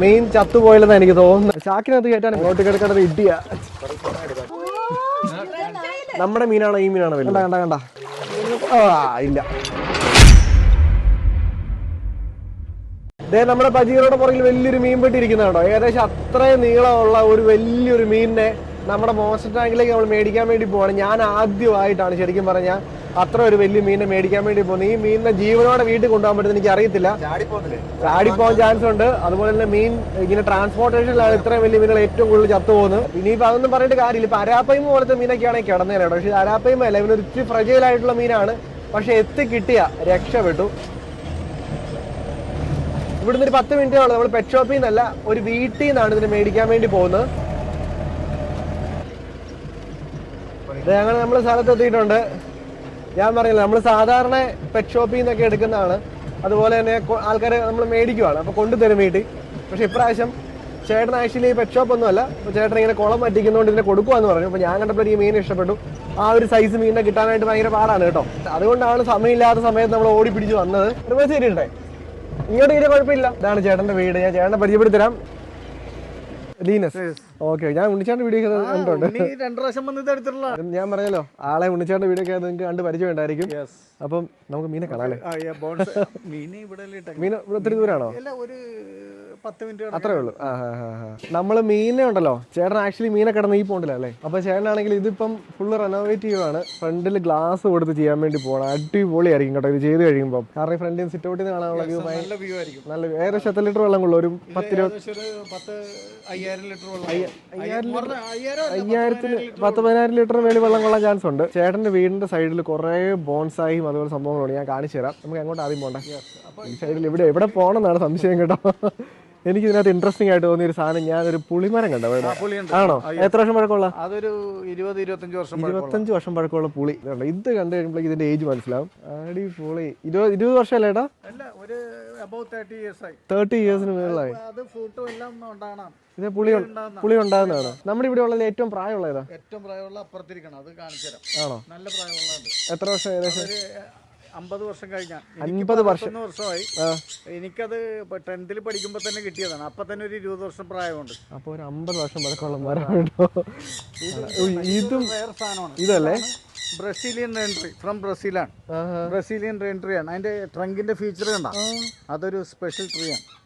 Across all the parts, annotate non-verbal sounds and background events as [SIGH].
Main ചത്തുപോയില്ലെന്ന് എനിക്ക് തോന്നുന്നത്. ചാക്കിനകത്ത് കയറ്റാൻ ഇങ്ങോട്ട് കിടക്കുന്നത് ഇടിയ. നമ്മുടെ മീനാണോ ഈ മീനാണോ കണ്ട കണ്ട കണ്ട. ഇല്ല. ദേ നമ്മുടെ പജീറോടെ പുറകിൽ വലിയൊരു മീൻ പെട്ടിരിക്കുന്നതാണോ ഏകദേശം അത്രയും നീളമുള്ള ഒരു വലിയൊരു മീനിനെ നമ്മുടെ മോശം ടാങ്കിലേക്ക് നമ്മൾ മേടിക്കാൻ വേണ്ടി പോവാണ്. ഞാൻ ആദ്യമായിട്ടാണ് ശരിക്കും പറഞ്ഞാൽ അത്ര ഒരു വലിയ മീനെ മേടിക്കാൻ വേണ്ടി പോകുന്നത് ഈ മീനിനെ ജീവനോടെ വീട്ടിൽ കൊണ്ടുപോകാൻ പറ്റുന്ന എനിക്ക് അറിയത്തില്ല. ചാടിപ്പോകാൻ ചാൻസ് ഉണ്ട്. അതുപോലെ തന്നെ മീൻ ഇങ്ങനെ ട്രാൻസ്പോർട്ടേഷനിലാണ് ഇത്രയും വലിയ മീനുകൾ ഏറ്റവും കൂടുതൽ ചത്തുപോകുന്നത് ഇനിയിപ്പോ അതൊന്നും പറഞ്ഞിട്ട് കാര്യമില്ല. ഇപ്പൊ അരാപ്പയും പോലത്തെ മീനൊക്കെയാണെങ്കിൽ ആണെങ്കിൽ കിടന്നേനെ പക്ഷേ അരാപ്പയും അല്ല. ഇവനൊരു ഇച്ചിരി ഫ്രജൈൽ ആയിട്ടുള്ള മീനാണ്. പക്ഷെ എത്തി കിട്ടിയ രക്ഷപ്പെട്ടു. ഇവിടുന്ന് ഒരു പത്ത് മിനിറ്റേ ഉള്ളൂ. നമ്മൾ പെറ്റ് ഷോപ്പിൽ നിന്നല്ല ഒരു വീട്ടിൽ നിന്നാണ് ഇതിന് മേടിക്കാൻ വേണ്ടി പോകുന്നത്. ഞങ്ങൾ നമ്മുടെ സ്ഥലത്ത് എത്തിയിട്ടുണ്ട്. ഞാൻ പറഞ്ഞില്ല നമ്മൾ സാധാരണ പെറ്റ് ഷോപ്പിൽ നിന്നൊക്കെ എടുക്കുന്നതാണ്. അതുപോലെ തന്നെ ആൾക്കാരെ നമ്മൾ മേടിക്കുവാണ്. അപ്പോൾ കൊണ്ടുതരും വീട്ടിൽ. പക്ഷെ ഇപ്രാവശ്യം ചേട്ടൻ ആക്ച്വലി പെറ്റ് ഷോപ്പ് ഒന്നും അല്ല. അപ്പോൾ ചേട്ടൻ ഇങ്ങനെ കുളം പറ്റിക്കുന്നതുകൊണ്ട് ഇതിനെ കൊടുക്കുവാന്ന് പറഞ്ഞു. അപ്പോൾ ഞാൻ കണ്ടപ്പോൾ ഈ മീൻ ഇഷ്ടപ്പെട്ടു. ആ ഒരു സൈസ് മീനിനെ കിട്ടാനായിട്ട് ഭയങ്കര പാടാണ് കേട്ടോ. അതുകൊണ്ടാണ് സമയമില്ലാത്ത സമയത്ത് നമ്മൾ ഓടി പിടിച്ച് വന്നത്. ശരിയുണ്ടേ ഇങ്ങോട്ട് ഇതിന് കുഴപ്പമില്ല. ഇതാണ് ചേട്ടന്റെ വീട്. ഞാൻ ചേട്ടനെ പരിചയപ്പെടുത്തരാം ലീനസ്. ഓക്കെ ഞാൻ ഉണ്ണിച്ചാണ്ട് വീഡിയോ രണ്ടു പ്രാവശ്യം ഞാൻ പറഞ്ഞല്ലോ ആളെ ഉണ്ണിച്ചാണ്ട് വീഡിയോ ഒക്കെ നിങ്ങൾക്ക് കണ്ട് പരിചയം ഉണ്ടായിരിക്കും അപ്പം നമുക്ക് മീനെ കാണാം [LAUGHS] അല്ലേ മീൻ ഇവിടെ ഒത്തിരി ദൂരാണോ? ഒരു പത്ത് മിനിറ്റ് അത്രേ ഉള്ളൂ. നമ്മൾ മീനെ ഉണ്ടല്ലോ. ചേട്ടൻ ആക്ച്വലി മീനെ കിടന്ന് ഈ പോണ്ടില്ല അല്ലേ? അപ്പൊ ചേട്ടനാണെങ്കിൽ ഇതിപ്പം ഫുള്ള് റെനോവേറ്റീവ് ആണ് ഫ്രണ്ടിൽ ഗ്ലാസ് കൊടുത്ത് ചെയ്യാൻ വേണ്ടി പോകണം അടിപൊളിയായിരിക്കും കേട്ടോ ഇത് ചെയ്ത് കഴിയുമ്പോൾ കാരണം ഫ്രണ്ടിൽ സിറ്റ് ഔട്ടിൽ നിന്ന് കാണാനുള്ള വ്യൂ നല്ല വ്യൂ ആയിരിക്കും. നല്ല ഏകദേശം എത്ര ലിറ്റർ വെള്ളം കൊള്ളും? ഒരു പത്ത് അയ്യായിരത്തിന് പത്ത് പതിനായിരം ലിറ്റർ മേളിൽ വെള്ളം കൊള്ളാൻ ചാൻസ് ഉണ്ട്. ചേട്ടന്റെ വീടിന്റെ സൈഡിൽ കുറെ ബോൺസായും അതുപോലെ സംഭവങ്ങളുണ്ട്. ഞാൻ കാണിച്ചു തരാം. നമുക്ക് അങ്ങോട്ട് ആദ്യം പോകണ്ടേ ഈ സൈഡിൽ ഇവിടെ എവിടെ പോകണം എന്നാണ് സംശയം കേട്ടോ. എനിക്ക് ഇതിനകത്ത് ഇൻട്രസ്റ്റിംഗ് ആയിട്ട് തോന്നിയ ഒരു സാധനം ഞാൻ ഒരു പുളിമരം കണ്ടോ. ആണോ? എത്ര വർഷം പഴക്കമുള്ള? അതൊരു ഇരുപത് ഇരുപത്തഞ്ച് വർഷം പഴക്കമുള്ള. ഇരുപത്തഞ്ച് വർഷം പഴക്കമുള്ള പുളി. ഇത് കണ്ടു കഴിയുമ്പോഴേക്ക് ഇതിന്റെ ഏജ് മനസ്സിലാവും. അടിപൊളി. ഇരുപത് ഇരുപത് വർഷം അല്ല തേർട്ടി ഇയേഴ്സിന് മുകളിലായി. ഇത് പുളി പുളി ഉണ്ടാകുന്നതാണ് നമ്മുടെ ഇവിടെ ഉള്ളതിൽ ഏറ്റവും പ്രായമുള്ള ഏതാ? ഏറ്റവും പ്രായമുള്ള അപ്പുറത്തിരിക്കണം. അത് കാണിച്ചു തരാം ആണോ? നല്ല പ്രായമുള്ളതാണ് എത്ര വർഷം ഏകദേശം? അമ്പത് വർഷം കഴിഞ്ഞാൽ അൻപത് വർഷം. വർഷമായി. എനിക്കത് ടെൻത്തിൽ പഠിക്കുമ്പോൾ തന്നെ കിട്ടിയതാണ്. അപ്പൊ തന്നെ ഒരു ഇരുപത് വർഷം പ്രായമുണ്ട്. അപ്പൊ ഒരു അമ്പത് വർഷം പഴക്കമുള്ള മരം ഇതും വേറെ സാധനമാണ്. ഇതല്ലേ? ബ്രസീലിയൻ റെൻട്രി ഫ്രം ബ്രസീലാണ്. ബ്രസീലിയൻ റെൻട്രിയാണ്. അതിന്റെ ട്രങ്കിന്റെ ഫീച്ചർ കണ്ട? അതൊരു സ്പെഷ്യൽ ട്രീ ആണ്.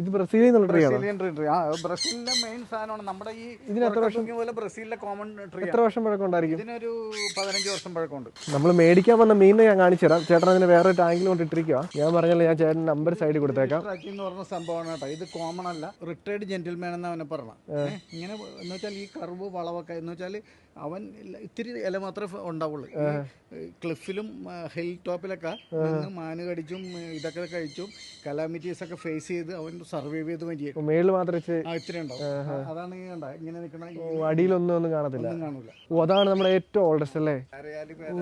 ഇത് ബ്രസീലിൽ നിന്നുള്ള ട്രീ ബ്രസീലിയൻ ട്രീ ആ ബ്രസീലിന്റെ മെയിൻ സാധനമാണ് നമ്മുടെ ഈ ഇതിന് എത്ര വർഷം? പോലെ ബ്രസീലിലെ കോമൺ ട്രീ എത്ര വർഷം പഴക്കം ഉണ്ടായിരിക്കും? ഇതിനൊരു പതിനഞ്ച് വർഷം പഴക്കമുണ്ട്. നമ്മൾ മേടിക്കാൻ വന്ന മീനിനെ ഞാൻ കാണിച്ചു തരാം. ചേട്ടൻ അതിന് വേറെ ടാങ്കിൽ കൊണ്ട് ഇട്ടിരിക്കുക ഞാൻ പറഞ്ഞല്ലോ ഞാൻ ചേട്ടൻ നമ്പർ സൈഡിൽ കൊടുത്തേക്കാം. ട്രാക്കി എന്ന് പറഞ്ഞ സംഭവമാണ് കേട്ടോ. ഇത് കോമൺ അല്ല റിട്ടയർഡ് ജെന്റിൽമാൻ എന്ന് അവനെ പറഞ്ഞ ഇങ്ങനെ എന്ന് വെച്ചാൽ ഈ കർവ് വളവൊക്കെ എന്ന് വെച്ചാൽ അവൻ ഇത്തിരി ഇല മാത്രമേ ഉണ്ടാവുള്ളൂ. ക്ലിഫിലും ഹിൽ ടോപ്പിലൊക്കെ നിന്ന് മാന് കടിച്ചും ഇതൊക്കെ കഴിച്ചും കലാമിറ്റീസ് ഒക്കെ ഫേസ് ചെയ്ത് അവൻ സർവൈവ് ചെയ്ത് മതിയേക്കും മേളിൽ മാത്രം വെച്ച് ഇത്തിരി ഉണ്ടാവും. അതാണ് കണ്ട ഇങ്ങനെ നിൽക്കണ അടിയിലൊന്നും ഒന്നും കാണത്തില്ല. ഒന്നും അതാണ് നമ്മുടെ ഏറ്റവും ഓൾഡസ്റ്റ് അല്ലേ?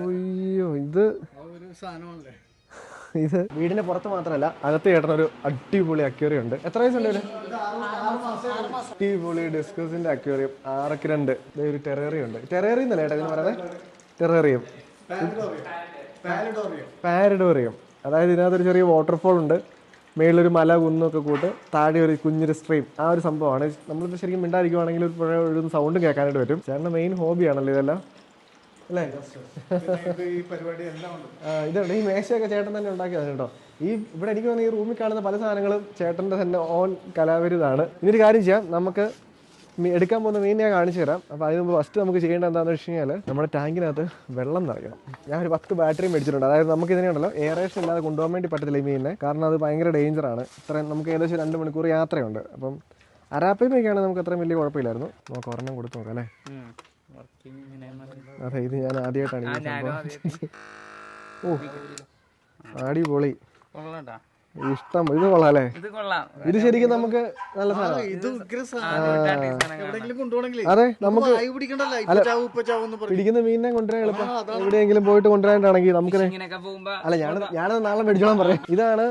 അയ്യോ ഇത് ഒരു സാധനമല്ലേ [LAUGHS] ഇത് വീടിന്റെ പുറത്ത് മാത്രമല്ല അകത്ത് ചേട്ടനൊരു അടിപൊളി അക്വേറിയം ഉണ്ട്. എത്ര വയസ്സുണ്ട് അടിപൊളി ഡിസ്കസിന്റെ അക്വേറിയം. ആറൊക്കെ രണ്ട് ഒരു ടെറേറിയം ഉണ്ട്. ടെറേറിയം എന്നല്ലേ ഏട്ടാ പറയുന്നത്? ടെറേറിയം. പാരഡോറിയം അതായത് ഇതിനകത്തൊരു ചെറിയ വാട്ടർഫോൾ ഉണ്ട്. മേളിലൊരു മല കുന്നൊക്കെ കൂട്ട് താഴെ ഒരു കുഞ്ഞൊരു സ്ട്രീം ആ ഒരു സംഭവമാണ്. നമ്മളിപ്പോൾ ശരിക്കും മിണ്ടായിരിക്കുവാണെങ്കിൽ ഒരു ഒഴുകുന്ന സൗണ്ട് കേൾക്കാനായിട്ട് പറ്റും. ചേട്ടന്റെ മെയിൻ ഹോബിയാണല്ലോ ഇതെല്ലാം. അല്ലേ? ഇതുണ്ട്. ഈ മേശയൊക്കെ ചേട്ടൻ തന്നെ ഉണ്ടാക്കിയതാണ് കേട്ടോ. ഈ ഇവിടെ എനിക്ക് തോന്നുന്നു ഈ റൂമിൽ കാണുന്ന പല സാധനങ്ങളും ചേട്ടന്റെ തന്നെ ഓൺ കലാവിരുതാണ്. ഇനിയൊരു കാര്യം ചെയ്യാം. നമുക്ക് എടുക്കാൻ പോകുന്ന മീൻ ഞാൻ കാണിച്ചു തരാം. അപ്പോൾ അതിന് മുമ്പ് ഫസ്റ്റ് നമുക്ക് ചെയ്യേണ്ട എന്താണെന്ന് വെച്ച് കഴിഞ്ഞാൽ നമ്മുടെ ടാങ്കിനകത്ത് വെള്ളം നിറയ്ക്കണം. ഞാൻ ഒരു പത്ത് ബാറ്ററി മേടിച്ചിട്ടുണ്ട്. അതായത് നമുക്ക് ഇതിനെ ഉണ്ടല്ലോ എയറേഷൻ ഇല്ലാതെ കൊണ്ടുപോകാൻ വേണ്ടി പറ്റത്തില്ല ഈ മീനിനെ. കാരണം അത് ഭയങ്കര ഡേഞ്ചറാണ് ഇത്രയും നമുക്ക് ഏകദേശം രണ്ട് മണിക്കൂർ യാത്രയുണ്ട്. അപ്പം അരാപ്പയ്മയൊക്കെയാണെങ്കിൽ നമുക്ക് അത്രയും വലിയ കുഴപ്പമില്ലായിരുന്നു. നമുക്ക് ഒരെണ്ണം കൊടുത്തു നോക്കാം അല്ലേ? അതെ ഇത് ഞാൻ ആദ്യമായിട്ടാണ് ഓ അടിപൊളി. ഇഷ്ടം ഇത് കൊള്ളാം. അല്ലേ ഇത് ശരിക്കും നമുക്ക് നല്ല സാധനം. അതെ നമുക്ക് പിടിക്കുന്ന മീനിനെ കൊണ്ടുവരാൻ എളുപ്പം. എവിടെയെങ്കിലും പോയിട്ട് കൊണ്ടുവരാനാണെങ്കിൽ നമുക്ക് അല്ല ഞാൻ ഞാനത് നാളെ മേടിച്ചോളാൻ പറയാം. ഇതാണ്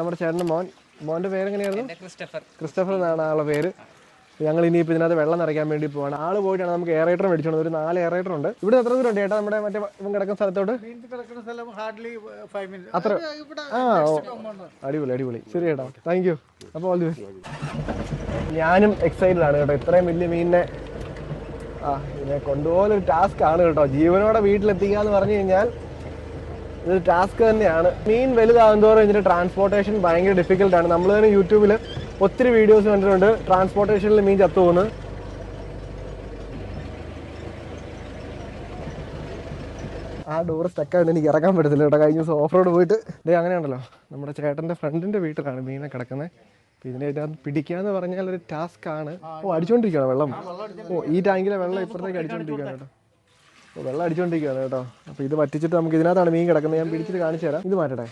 നമ്മുടെ ചേട്ടന്റെ മോൻ. മോന്റെ പേരെങ്ങനെയായിരുന്നു? ക്രിസ്റ്റഫർ. ക്രിസ്റ്റഫർ എന്നാണ് ആളുടെ പേര്. ഞങ്ങൾ ഇനിയിപ്പോൾ ഇതിനകത്ത് വെള്ളം നിറയ്ക്കാൻ വേണ്ടി പോവാണ്. ആൾ പോയിട്ടാണ് നമുക്ക് എയറേറ്റർ മേടിച്ചോണ്ട് ഒരു നാല് എയറേറ്റർ ഉണ്ട്. ഇവിടെ എത്ര ദൂരം ഉണ്ട് ചേട്ടാ നമ്മുടെ മറ്റേ കിടക്കുന്ന സ്ഥലത്തോട്ട്? അത്ര. ആ അടിപൊളി അടിപൊളി. ശരി ചേട്ടാ താങ്ക് യു അപ്പോൾ ഓൾ ദി ഞാനും എക്സൈറ്റഡ് ആണ് കേട്ടോ. ഇത്രയും വലിയ മീനിനെ ആ ഇതിനെ കൊണ്ടുപോകലൊരു ടാസ്ക് ആണ് കേട്ടോ. ജീവനോടെ വീട്ടിലെത്തിക്കുക എന്ന് പറഞ്ഞു കഴിഞ്ഞാൽ ഇതൊരു ടാസ്ക് തന്നെയാണ്. മീൻ വലുതാകും തോറും ഇതിന്റെ ട്രാൻസ്പോർട്ടേഷൻ ഭയങ്കര ഡിഫിക്കൽട്ടാണ് നമ്മൾ തന്നെ യൂട്യൂബിൽ ഒത്തിരി വീഡിയോസ് കണ്ടിട്ടുണ്ട്. ട്രാൻസ്പോർട്ടേഷനിൽ മീൻ ചത്തു പോകുന്നു ആ ഡോർ സ്റ്റക്കായിട്ട് എനിക്ക് ഇറങ്ങാൻ പറ്റത്തില്ല കേട്ടോ. കഴിഞ്ഞ ദിവസം ഓഫ് റോഡ് പോയിട്ട്. ഇതേ അങ്ങനെയാണല്ലോ നമ്മുടെ ചേട്ടന്റെ ഫ്രണ്ടിന്റെ വീട്ടിലാണ് മീനെ കിടക്കുന്നത്. അപ്പോൾ ഇതിനെ ഇതിനകത്ത് പിടിക്കുക എന്ന് പറഞ്ഞാൽ ഒരു ടാസ്ക് ആണ്. ഓ അടിച്ചുകൊണ്ടിരിക്കുകയാണ് വെള്ളം? ഓ ഈ ടാങ്കിലെ വെള്ളം ഇപ്പുറത്തേക്ക് അടിച്ചുകൊണ്ടിരിക്കുകയാണ് കേട്ടോ. ഓ വെള്ളം അടിച്ചുകൊണ്ടിരിക്കുകയാണ് കേട്ടോ. അപ്പോൾ ഇത് വറ്റിച്ചിട്ട് നമുക്ക് ഇതിനകത്താണ് മീൻ കിടക്കുന്നത്. ഞാൻ പിടിച്ചിട്ട് കാണിച്ചു തരാം. ഇത് മാറ്റട്ടെ.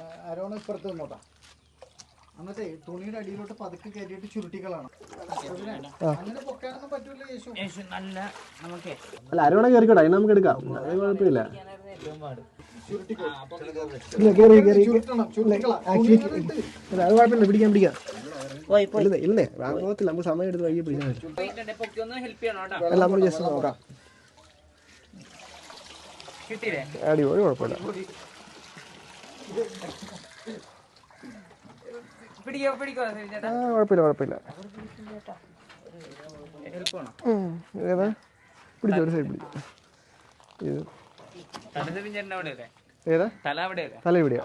എന്നിട്ടേ തുണിയുടെ അടിയിലോട്ട് പതുക്കെ കയറ്റിയിട്ട് ചുരുട്ടികളാണ്. അങ്ങനെ പൊക്കാനൊന്നും പറ്റൂല യേശു. നല്ല നമുക്ക് അല്ല അരവണ കയറിക്കോട്ടെ അതിന് നമുക്ക് എടുക്കാം. അത് കുഴപ്പമില്ല. അത് കുഴപ്പമില്ല പിടിക്കാം പിടിക്കാം. ഇല്ലേ ഇല്ലേ വാങ്ങത്തില്ല നമുക്ക് സമയം എടുത്ത് വൈകി പിടിക്കാൻ പറ്റും അല്ല നമ്മൾ ജസ്റ്റ് നോക്കാം. കിട്ടിയില്ലേ? അടി ഒരു കുഴപ്പമില്ല ആ കുഴപ്പമില്ല കുഴപ്പമില്ല. ഏതാ? പിടിച്ചോ ഒരു സൈഡ് പിടിച്ചോ. ഇത്. ഏതാ? തല ഇവിടെയോ.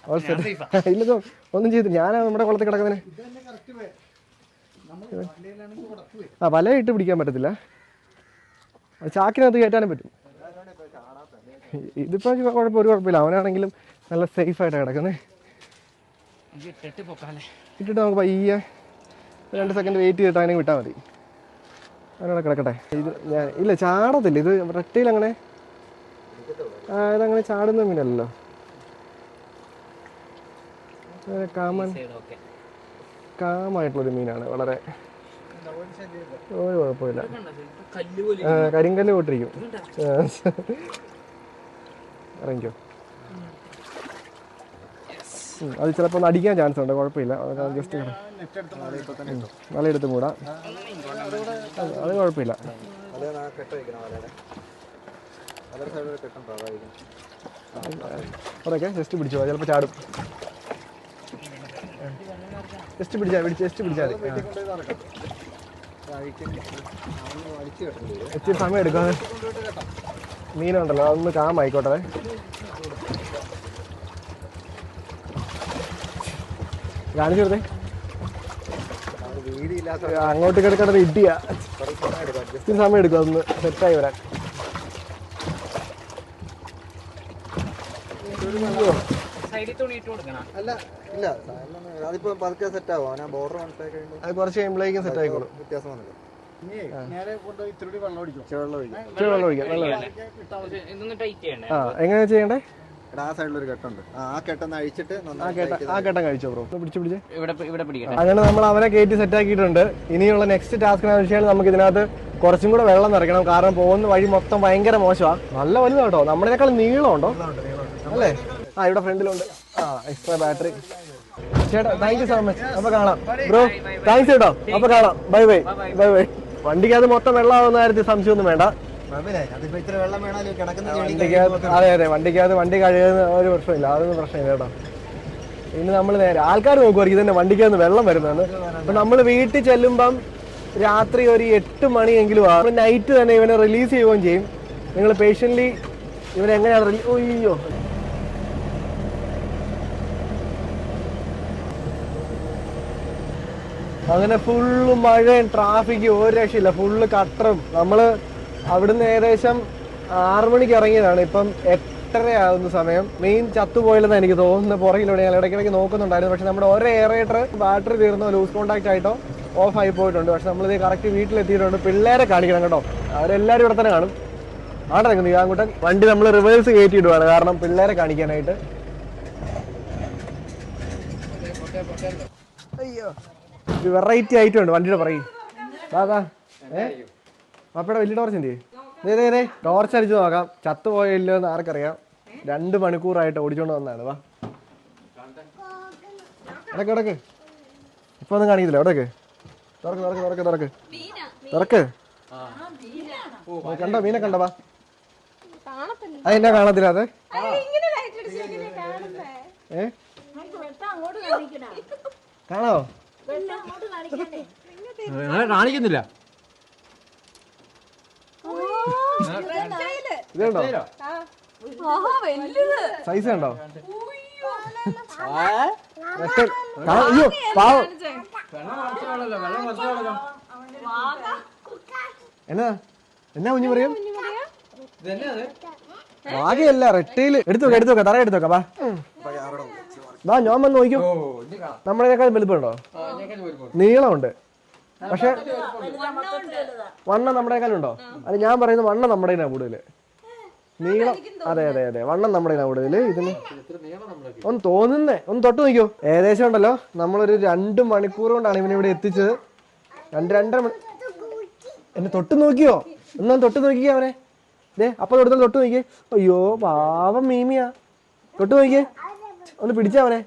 [LAUGHS] ഒന്നും ചെയ്തു ഞാനാ നമ്മുടെ കുളത്തിൽ കിടക്കുന്നതിന് ആ വല ഇട്ട് പിടിക്കാൻ പറ്റത്തില്ല. ചാക്കിനകത്ത് കയറ്റാനും പറ്റും. ഇതിപ്പോ കുഴപ്പം ഒരു കുഴപ്പമില്ല. അവനാണെങ്കിലും നല്ല സേഫ് ആയിട്ടാണ് കിടക്കുന്നത് ഇട്ടിട്ട് നമുക്ക് പയ്യെ രണ്ട് സെക്കൻഡ് വെയിറ്റ് ചെയ്തിട്ട് അങ്ങനെ വിട്ടാൽ മതി. അങ്ങനെ കിടക്കട്ടെ. ഇത് ഞാൻ ഇല്ല ചാടത്തില്ല. ഇത് റെറ്റയിൽ അങ്ങനെ ഇതങ്ങനെ ചാടുന്ന മീനല്ലല്ലോ. കാമൻ കാമായിട്ടുള്ളൊരു മീനാണ്. വളരെ ഒരു കുഴപ്പമില്ല കരിങ്കല്ല് പോട്ടിരിക്കും അറിയിക്കോ ഇറങ്ങിക്കോ. അത് ചിലപ്പോൾ ഒന്ന് അടിക്കാൻ ചാൻസ് ഉണ്ട്. കുഴപ്പമില്ല. ജസ്റ്റ് വല എടുത്ത് വലയെടുത്ത് മൂടാം. അത് കുഴപ്പമില്ല. അതൊക്കെ ജസ്റ്റ് പിടിച്ചോ ചിലപ്പോൾ ചാടും. ജസ്റ്റ് പിടിച്ചാൽ പിടിച്ച് ജസ്റ്റ് പിടിച്ചാൽ. ഇച്ചിരി സമയം എടുക്കാൻ മീനുണ്ടല്ലോ. അതൊന്ന് കാമായിക്കോട്ടെ. കാണിച്ചു കൊടുത്തേ. അങ്ങോട്ട് കിടക്കണത് ഇടിയാ. ഇത്തിരി സമയം എടുക്കും അതൊന്ന് സെറ്റായി വരാൻ. അത് കുറച്ച് കഴിയുമ്പോഴേക്കും സെറ്റ് ആയിക്കോളും. വ്യത്യാസം വന്നില്ല. എങ്ങനെയാ ചെയ്യണ്ടേ? എടാ ആ സൈഡിലൊരു കെട്ടുണ്ട്. ആ ആ കെട്ടൊന്ന് അഴിച്ചിട്ട് കഴിച്ചോ ബ്രോ പിടിച്ച് പിടിച്ച്. ഇവിടെ ഇവിടെ പിടിക്കട്ടെ. അങ്ങനെ നമ്മൾ അവനെ കയറ്റി സെറ്റ് ആക്കിയിട്ടുണ്ട്. ഇനിയുള്ള നെക്സ്റ്റ് ടാസ്ക് എന്ന് വെച്ചാൽ നമുക്ക് ഇതിനകത്ത് കുറച്ചും കൂടെ വെള്ളം നിറയ്ക്കണം. കാരണം പോകുന്ന വഴി മൊത്തം ഭയങ്കര മോശമാണ് നല്ല വലുതാ കേട്ടോ നമ്മളെക്കാൾ നീളമുണ്ടോ അല്ലേ? ആ ഇവിടെ ഫ്രണ്ടിലുണ്ട്. ആ എക്സ്ട്രാ ബാറ്ററി ചേട്ടാ താങ്ക് യു സോ മച്ച് അപ്പൊ കാണാം. ബ്രോ താങ്ക്സ് കേട്ടോ അപ്പൊ കാണാം. ബൈ ബൈ ബൈ ബൈ വണ്ടിക്കകത്ത് മൊത്തം വെള്ളമാവുന്ന കാര്യത്തിൽ സംശയമൊന്നും വേണ്ട. അതെ അതെ വണ്ടിക്കകത്ത് വണ്ടി കഴുകുന്ന ഒരു പ്രശ്നമില്ല. അതൊന്നും പ്രശ്നമില്ല കേട്ടോ. ഇനി നമ്മൾ നേരെ ആൾക്കാർ നോക്കുമായിരിക്കും ഇതന്നെ വണ്ടിക്കകത്ത് വെള്ളം വരുന്നതാണ് അപ്പൊ നമ്മൾ വീട്ടിൽ ചെല്ലുമ്പം രാത്രി ഒരു എട്ട് മണിയെങ്കിലും ആകും നൈറ്റ് തന്നെ ഇവനെ റിലീസ് ചെയ്യുകയും ചെയ്യും. നിങ്ങൾ പേഷ്യന്റ്ലി ഇവനെ എങ്ങനെയാണ് റിലീ അയ്യോ. അങ്ങനെ ഫുള്ള് മഴയും ട്രാഫിക്കും ഒരു രക്ഷയില്ല. ഫുള്ള് കട്ടറും. നമ്മൾ അവിടുന്ന് ഏകദേശം ആറു മണിക്ക് ഇറങ്ങിയതാണ്. ഇപ്പം എട്ടരയാകുന്ന സമയം. മെയിൻ ചത്തുപോയില്ലെന്ന് എനിക്ക് തോന്നുന്നു പുറകിലൂടെ ഞങ്ങൾ ഇടയ്ക്കിടയ്ക്ക് നോക്കുന്നുണ്ടായിരുന്നു. പക്ഷെ നമ്മുടെ ഒരേ എയറേറ്റർ ബാറ്ററി തീർന്നോ ലൂസ് കോൺടാക്ട് ആയിട്ടോ ഓഫ് ആയി പോയിട്ടുണ്ട്. പക്ഷെ നമ്മളിത് കറക്റ്റ് വീട്ടിലെത്തിയിട്ടുണ്ട്. പിള്ളേരെ കാണിക്കണം കേട്ടോ. അവരെല്ലാവരും ഇവിടെ തന്നെ കാണും. ആടെ നിൽക്കുന്നു. ഞാൻകൂട്ടൻ വണ്ടി നമ്മൾ റിവേഴ്സ് കയറ്റിയിടുവാണ്. കാരണം പിള്ളേരെ കാണിക്കാനായിട്ട്. അയ്യോ വെറൈറ്റി ആയിട്ടുണ്ട് വണ്ടിയുടെ പറയും വാ വാ അപ്പടെ വലിയ ടോർച്ച് എന്ത് ചെയ്യേ ടോർച്ച് അടിച്ച് നോക്കാം. ചത്തുപോയില്ലോ എന്ന് ആർക്കറിയാം. രണ്ട് മണിക്കൂറായിട്ട് ഓടിച്ചോണ്ട് വന്നതാണ്. വാ. ഇടയ്ക്ക് ഇടയ്ക്ക് ഇപ്പൊ ഒന്നും കാണിക്കില്ല ഇടയ്ക്ക് തുറക്ക് തുറക്ക് തുറക്ക് തുറക്ക്. തുറക്ക്. കണ്ടോ? മീനെ കണ്ടോ? വാ. അത് എന്നാ കാണത്തില്ല അത്. ഏ? കാണാവോ കാണിക്കുന്നില്ല. ഇതുണ്ടോ? സൈസ് കാണാ- അയ്യോ പാവം. എന്നാ? എന്നാ കുഞ്ഞു പറയും? വാകയല്ല റെട്ടയിൽ എടുത്തു വെക്കാം എടുത്തു വെക്കാം തറ എടുത്തു വെക്കാം വാ. വാ ഞാൻ വന്ന് നോക്കിയോ നമ്മളെക്കാൾ വലുപ്പമുണ്ടോ. നീളമുണ്ട്. പക്ഷെ വണ്ണം നമ്മുടെക്കാളുണ്ടോ അത് ഞാൻ പറയുന്നത് വണ്ണം നമ്മുടെ കൂടുതൽ. നീളം അതെ അതെ അതെ. വണ്ണം നമ്മുടെ കൂടുതൽ ഇതിന് ഒന്ന് തോന്നുന്നേ. ഒന്ന് തൊട്ട് നോക്കിയോ ഏകദേശം ഉണ്ടല്ലോ. നമ്മളൊരു രണ്ട് മണിക്കൂർ കൊണ്ടാണ് ഇവനെ ഇവിടെ എത്തിച്ചത്. രണ്ട് രണ്ടര മണി എന്നെ തൊട്ട് നോക്കിയോ? ഒന്നും തൊട്ട് നോക്കിക്കേ അവനെ. ദേ അപ്പൊ തൊട്ട് തൊട്ട് നോക്കിയേ അയ്യോ പാവം മീമിയാ. തൊട്ട് നോക്കിയേ ഒന്ന് പിടിച്ചവനെ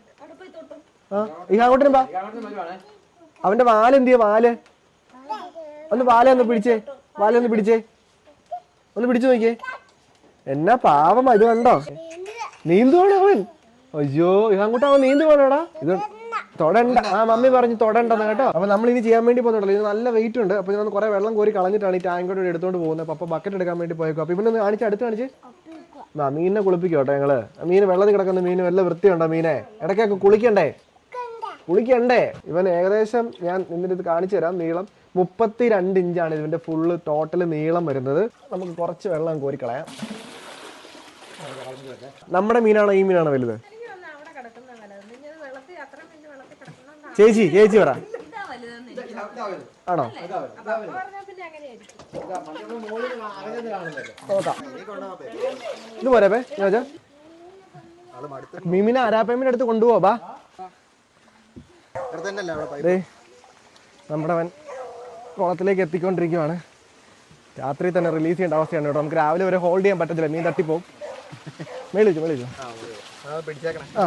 ആ ഈ അങ്ങോട്ടും പാ. അവന്റെ വാൽ എന്തിയാ വാൽ? ഒന്ന് വാല ഒന്ന് പിടിച്ചേ വാല ഒന്ന് പിടിച്ചേ. ഒന്ന് പിടിച്ചു നോക്കിയേ. എന്നാ പാവം ഇത് കണ്ടോ? നീന്തുവാണ് അവൻ? അയ്യോ അങ്ങോട്ട് അവൻ നീന്തുവാണോടാ ഇത് തൊടണ്ട. ആ മമ്മി പറഞ്ഞു തൊടണ്ടെന്ന് കേട്ടോ. അപ്പൊ നമ്മൾ ഇനി ചെയ്യാൻ വേണ്ടി പോകുന്നുണ്ടല്ലോ. ഇത് നല്ല വെയിറ്റ് ഉണ്ട്. അപ്പൊ ഞാൻ കുറെ വെള്ളം കോരി കളഞ്ഞിട്ടാണ് ഈ ടാങ്കോട് എടുത്തോണ്ട് പോകുന്നത്. അപ്പൊ ബക്കറ്റ് എടുക്കാൻ വേണ്ടി പോയേക്കും. അപ്പൊ ഇവനൊന്ന് കാണിച്ച് അടുത്ത് കാണിച്ച്. ആ മീനിനെ കുളിപ്പിക്കോട്ടെ ഞങ്ങൾ. മീൻ മീന് വെള്ളത്തിൽ കിടക്കുന്ന മീന് വല്ല വൃത്തിയുണ്ടോ മീനെ? ഇടയ്ക്കൊക്കെ കുളിക്കണ്ടേ? കുളിക്കണ്ടേ ഇവൻ ഏകദേശം ഞാൻ നിന്നിട്ട് ഇത് കാണിച്ചു തരാം. നീളം മുപ്പത്തി രണ്ട് ഇഞ്ചാണ് ഇതിന്റെ ഫുള്ള് ടോട്ടൽ നീളം വരുന്നത്. നമുക്ക് കുറച്ച് വെള്ളം കോരിക്കളയാം നമ്മുടെ മീനാണോ ഈ മീനാണോ വലുത്? ചേച്ചി ചേച്ചി പറ. ആണോ? ഇത് പോരാ മീമിനെ അരാപ്പേമിന്റെ അടുത്ത് കൊണ്ടുപോവാ ബാ ഇവിടെ തന്നെയല്ലേ അവിടെ പൈപ്പ് ദേ നമ്മുടെ അവൻ കുളത്തിലേക്ക് എത്തിക്കൊണ്ടിരിക്കുവാണ്. രാത്രി തന്നെ റിലീസ് ചെയ്യേണ്ട അവസ്ഥയാണ് കേട്ടോ. നമുക്ക് രാവിലെ വരെ ഹോൾഡ് ചെയ്യാൻ പറ്റത്തില്ല. മീൻ തട്ടിപ്പോവും. മേളിച്ചു മേളിച്ചു ആ, പിടിച്ചേക്കണം. ആ.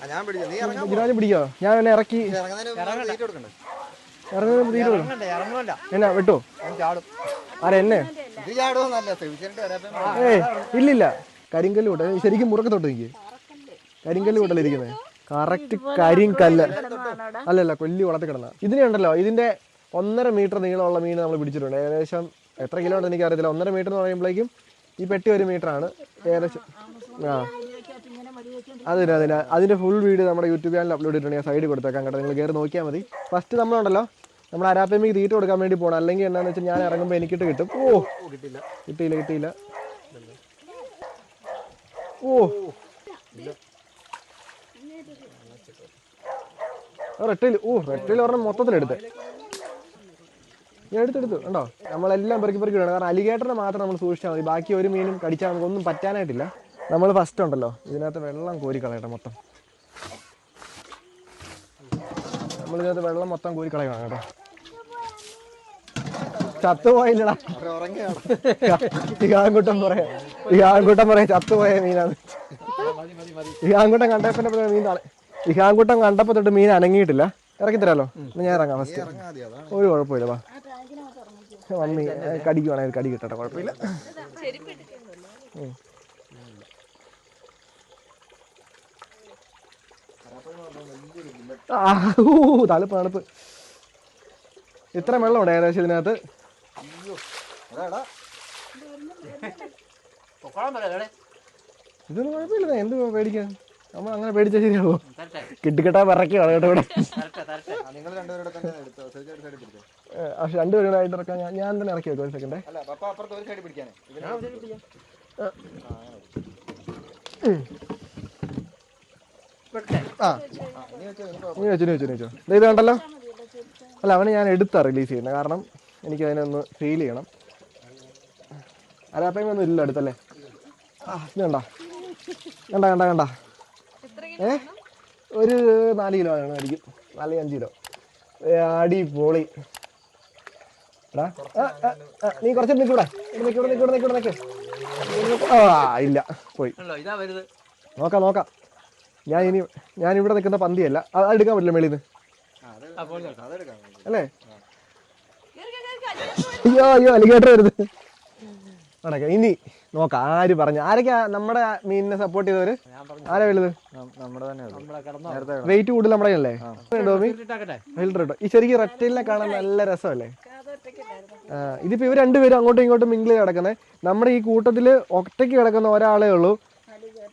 ആ, ഞാൻ പിടിച്ചു. നീ ഇറങ്ങാൻ ജിരാജ് പിടിക്കോ? ഞാൻ എന്നെ ഇറക്കി. എന്നാ വിട്ടോ? ആരെന്നെ ആരെ എന്നെ? ഏയ് ഇല്ലില്ല. കരിങ്കല്ല് കൂട്ട ശരിക്കും മുറക്കത്തോട്ട് നിൽക്കേ കരിങ്കല്ല് കൂട്ടല്ലേ ഇരിക്കുന്നത് കറക്റ്റ് കരിങ്കല്ല് അല്ലല്ല കൊല്ലി വളർത്തി കിടന്ന. ഇതിനെ ഉണ്ടല്ലോ ഇതിന്റെ ഒന്നര മീറ്റർ നീളമുള്ള മീൻ നമ്മൾ പിടിച്ചിട്ടുണ്ട്. ഏകദേശം എത്ര കിലോ ഉണ്ടെന്ന് എനിക്ക് അറിയത്തില്ല ഒന്നര മീറ്റർ എന്ന് പറയുമ്പോഴേക്കും ഈ പെട്ടി ഒരു മീറ്റർ ആണ്. ഏകദേശം ആ. അതിന് അതിന്. അതിന്റെ ഫുൾ വീഡിയോ നമ്മുടെ യൂട്യൂബ് ചാനൽ അപ്ലോഡ് ചെയ്തിട്ടുണ്ട്. ഞാൻ സൈഡിൽ കൊടുത്തേക്കാം കേട്ടോ. നിങ്ങൾ കയറി നോക്കിയാൽ മതി. ഫസ്റ്റ് നമ്മളുണ്ടല്ലോ നമ്മൾ അരാപ്പമ്മയ്ക്ക് തീറ്റ കൊടുക്കാൻ വേണ്ടി പോകണം അല്ലെങ്കിൽ എന്താണെന്ന് വെച്ചാൽ ഞാൻ ഇറങ്ങുമ്പോൾ എനിക്കിട്ട് കിട്ടും. ഓ കിട്ടില്ല കിട്ടിയില്ല കിട്ടിയില്ല. ഓ. റെട്ടയിൽ ഓ റെട്ടിൽ പറഞ്ഞ മൊത്തത്തിലെടുത്ത് ഞാൻ എടുത്തെടുത്തു കണ്ടോ? നമ്മളെല്ലാം പെറുക്കി പെറുക്കി ഇടണം കാരണം അലിഗേറ്ററിനെ മാത്രം നമ്മൾ സൂക്ഷിച്ചാൽ മതി. ബാക്കി ഒരു മീനും കടിച്ചാൽ നമുക്കൊന്നും പറ്റാനായിട്ടില്ല. നമ്മൾ ഫസ്റ്റ് ഉണ്ടല്ലോ. ഇതിനകത്ത് വെള്ളം കോരി കളയട്ടെ മൊത്തം. നമ്മൾ ഇതിനകത്ത് വെള്ളം മൊത്തം കോരി കളയണം കേട്ടോ. ചത്തുപോയില്ലടാ. ഉറങ്ങിയാണ് ഈ ആൺകുട്ടം പറയാ ഈ ചത്തുപോയ മീനാണ്. ഈ ആൺകുട്ടം കണ്ടപ്പോ മീൻ തള. ഈ ആൺകുട്ടൻ കണ്ടപ്പോ തൊട്ട് മീൻ അനങ്ങിയിട്ടില്ല. ഇറക്കി തരാലോ. ഞാൻ ഇറങ്ങാം ഫസ്റ്റ് ഒരു കുഴപ്പമില്ല വാ. മമ്മി കടിക്കുവാണെങ്കിൽ കടി കിട്ടട്ടെ കുഴപ്പമില്ല. ഉം. ആ, ഊ, തണുപ്പ് തണുപ്പ്. ഇത്ര വെള്ളമുണ്ട് ഏകദേശം ഇതിനകത്ത്. ഇതൊന്നും കുഴപ്പമില്ല എന്ത് പേടിക്കാൻ നമ്മൾ അങ്ങനെ പേടിച്ചാൽ ശരിയാവോ? കിട്ടിക്കെട്ടാ പറക്കി കേട്ടോ ഇവിടെ. പിടിച്ചോ. പക്ഷെ രണ്ടുപേരും ഇറക്കാൻ ഞാൻ ഞാൻ തന്നെ ഇറക്കി വെക്കും ഒരു സെക്കൻഡേ അല്ല പപ്പ അപ്പുറത്ത് ഒരു സൈഡിൽ പിടിക്കാനേ. ഇവനെ ആ നീ വെച്ചോ നീ വെച്ചു നീ വെച്ചു നീ വെച്ചു. ദേ ഇത് കണ്ടല്ലോ? അല്ല അവനെ ഞാൻ എടുത്താ റിലീസ് ചെയ്യുന്നത് കാരണം എനിക്ക് അതിനൊന്ന് ഫീൽ ചെയ്യണം. അരാപ്പയൊന്നും ഇല്ല അടുത്തല്ലേ? ആ ഇത് കണ്ട. കണ്ട കണ്ട കണ്ട. ഏ? ഒരു നാല് കിലോ ആയിരിക്കും നാല് അഞ്ച് കിലോ. ആടി അടിപൊളി. എടാ നീ കുറച്ച് നിൽക്കൂടെ നിൽക്കൂടെ നിൽക്കൂടെ നിൽക്കൂടെ നിൽക്ക് ആ ഇല്ല പോയി. നോക്കാം നോക്കാം. ഞാൻ ഇനി ഞാൻ ഇവിടെ നിൽക്കുന്ന പന്തിയല്ല. അത് എടുക്കാൻ പറ്റില്ല മേളിൽ നിന്ന്. ആ അത് അല്ലേ? അയ്യോ അയ്യോ അലിഗേറ്റർ വരുന്നത് നടക്കാം. ഇനി നോക്കാം ആര് പറഞ്ഞു ആരൊക്കെയാ നമ്മുടെ മീനിനെ സപ്പോർട്ട് ചെയ്തവര്? ആരാ വലുത്? വെയിറ്റ് കൂടുതൽ നമ്മുടെ അല്ലേ ടോമി ഫിൽറ്റർ ഇട്ടോ. ഈ ശരിക്കും റെപ്റ്റൈലിനെ കാണാൻ നല്ല രസമല്ലേ? ആ ഇതിപ്പോ ഇവർ രണ്ടുപേരും അങ്ങോട്ടും ഇങ്ങോട്ടും മിങ്കിൾ കിടക്കുന്നത് നമ്മുടെ ഈ കൂട്ടത്തിൽ ഒറ്റയ്ക്ക് കിടക്കുന്ന ഒരാളേ ഉള്ളൂ.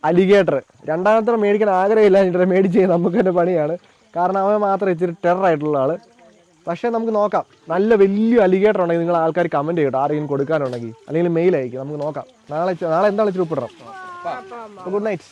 അലിഗേറ്റർ രണ്ടാമത്തെ മേടിക്കാൻ ആഗ്രഹമില്ല മേടിച്ച് നമുക്ക് തന്നെ പണിയാണ്. കാരണം അവൻ മാത്രം ഇച്ചിരി ടെറർ ആയിട്ടുള്ള ആൾ. പക്ഷേ നമുക്ക് നോക്കാം. നല്ല വലിയ അലിഗേറ്റർ ഉണ്ടെങ്കിൽ നിങ്ങൾ ആൾക്കാർ കമന്റ് ചെയ്യട്ടോ. ആരെങ്കിലും കൊടുക്കാനുണ്ടെങ്കിൽ. അല്ലെങ്കിൽ മെയിൽ അയക്കും. നമുക്ക് നോക്കാം. നാളെ നാളെ എന്താണ് ഉപ്പിടണം? Good night